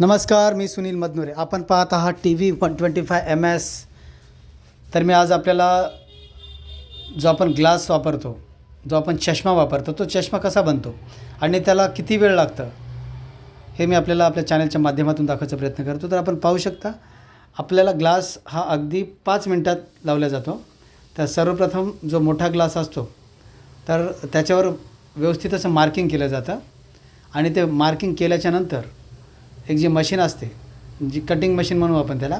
नमस्कार मी सुनील मदनुरे. आपण पाहत आहात TV one twenty five M S. तर मी आज आपल्याला जो आपण ग्लास वापरतो जो आपण चष्मा वापरतो तो चष्मा कसा बनतो आणि त्याला किती वेळ लागतं हे मी आपल्याला आपल्या चॅनलच्या माध्यमातून दाखवायचा प्रयत्न करतो. तर आपण पाहू शकता आपल्याला ग्लास हा अगदी पाच मिनटात लावला जातो. तर सर्वप्रथम जो मोठा ग्लास असतो तर त्याच्यावर व्यवस्थित असं मार्किंग केलं जातं आणि ते मार्किंग केल्याच्यानंतर एक जी मशीन असते जी कटिंग मशीन म्हणू आपण त्याला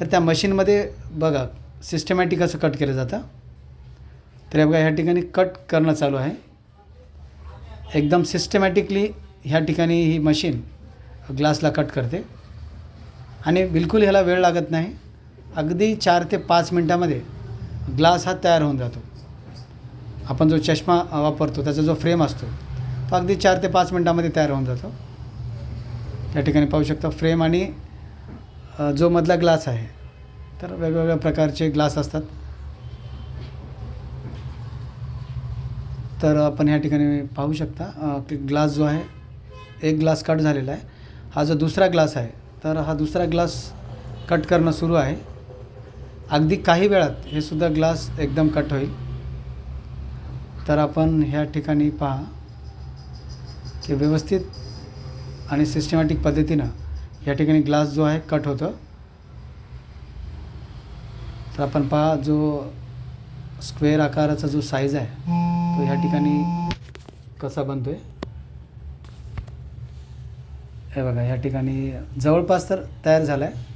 तर त्या मशीनमध्ये बघा सिस्टमॅटिक असं कट केलं जातं. तर बघा ह्या ठिकाणी कट करणं चालू आहे. एकदम सिस्टमॅटिकली ह्या ठिकाणी ही मशीन ग्लासला कट करते. आणि बिलकुल ह्याला वेळ लागत नाही. अगदी चार ते पाच मिनटामध्ये ग्लास हा तयार होऊन जातो. आपण जो चष्मा वापरतो त्याचा जो फ्रेम असतो तो अगदी चार ते पाच मिनटामध्ये तयार होऊन जातो. या ठिकाणी पाहू शकता फ्रेम आणि जो मधला ग्लास आहे तर वेगवेगळ्या प्रकारचे ग्लास असतात. तर आपण ह्या ठिकाणी पाहू शकता ग्लास जो आहे एक ग्लास कट झालेला आहे. हा जो दुसरा ग्लास आहे तर हा दुसरा ग्लास कट करणं सुरू आहे. अगदी काही वेळात हे सुद्धा ग्लास एकदम कट होईल. तर आपण ह्या ठिकाणी पहा की व्यवस्थित आणि सिस्टमॅटिक पद्धतीनं या ठिकाणी ग्लास जो आहे कट होतं. तर आपण पहा जो स्क्वेअर आकाराचा जो साईज आहे तो ह्या ठिकाणी कसा बनतो आहे हे बघा ह्या ठिकाणी जवळपास तर तयार झाला आहे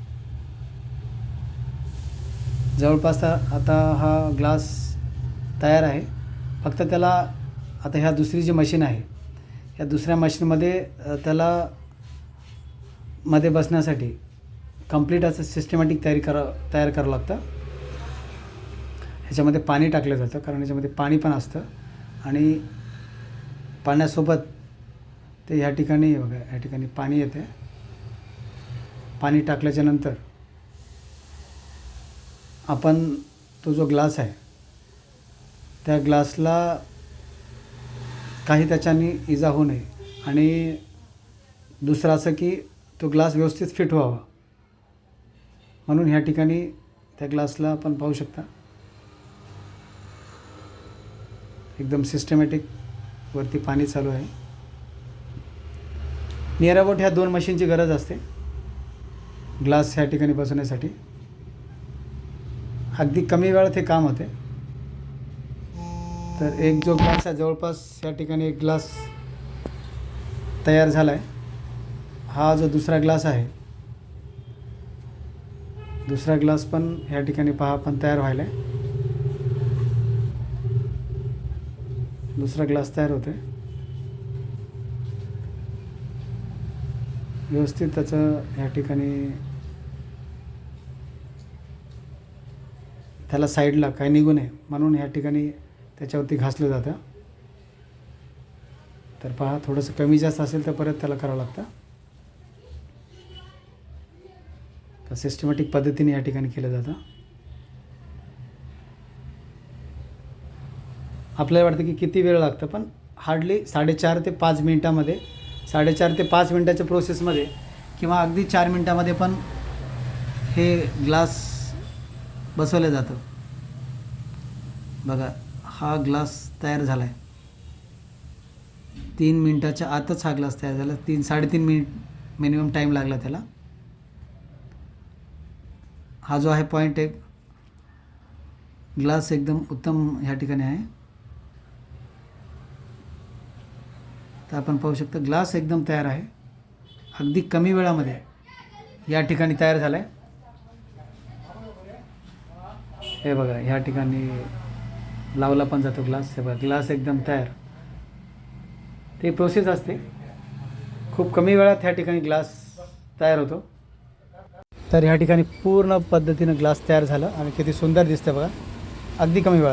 जवळपास तर आता हा ग्लास तयार आहे. फक्त त्याला आता ह्या दुसरी जी मशीन आहे या दुसऱ्या मशीनमध्ये त्याला मध्ये बसण्यासाठी कंप्लीट असं सिस्टमॅटिक तयारी करा तयार करावं लागतं. ह्याच्यामध्ये पाणी टाकलं जातं कारण ह्याच्यामध्ये पाणी पण असतं. आणि पाण्यासोबत ते ह्या ठिकाणी बघा ह्या ठिकाणी पाणी येते. पाणी टाकल्याच्या नंतर आपण तो जो ग्लास आहे त्या ग्लासला काही त्याच्यानी इजा होऊ नये. आणि दुसरं असं की तो ग्लास व्यवस्थित फिट व्हावा. म्हणून ह्या ठिकाणी त्या ग्लासला आपण पाहू शकता. एकदम सिस्टमॅटिक वरती पाणी चालू आहे. नियर अबाउट ह्या दोन मशीनची गरज असते. ग्लास ह्या ठिकाणी बसवण्यासाठी. अगदी कमी वेळात हे काम होते. तर एक जो ग्लास आहे जवळपास या ठिकाणी एक ग्लास तयार झाला आहे हा जो दुसरा ग्लास आहे दुसरा ग्लास पण ह्या ठिकाणी पहा पण तयार व्हायला आहे दुसरा ग्लास तयार होते व्यवस्थित त्याचं ह्या ठिकाणी त्याला साईडला काही निघू नये म्हणून ह्या ठिकाणी त्याच्यावरती घासलं जातं. तर पहा थोडंसं कमी जास्त असेल तर परत त्याला करावं लागतं. तर सिस्टमॅटिक पद्धतीने या ठिकाणी केलं जातं. आपल्याला वाटतं की किती वेळ लागतं पण हार्डली साडेचार ते पाच मिनटामध्ये साडेचार ते पाच मिनटाच्या प्रोसेसमध्ये किंवा अगदी चार मिनटामध्ये पण हे ग्लास बसवलं जातं. बघा हा ग्लास तयार झाला आहे तीन मिनटाच्या आतच हा ग्लास तयार झाला. तीन साडेतीन मिनिट मिनिमम टाईम लागला त्याला. हा जो आहे पॉईंट एक. ग्लास एकदम उत्तम ह्या ठिकाणी आहे. तर आपण पाहू शकतो ग्लास एकदम तयार आहे. अगदी कमी वेळामध्ये या ठिकाणी तयार झाला आहे हे बघा ह्या ठिकाणी लावला पण जातो ग्लास. हे बघा ग्लास एकदम तयार. ते प्रोसेस असते. खूप कमी वेळात ह्या ठिकाणी ग्लास तयार होतो. तर ह्या ठिकाणी पूर्ण पद्धतीनं ग्लास तयार झालं आणि किती सुंदर दिसतं बघा. अगदी कमी वेळात.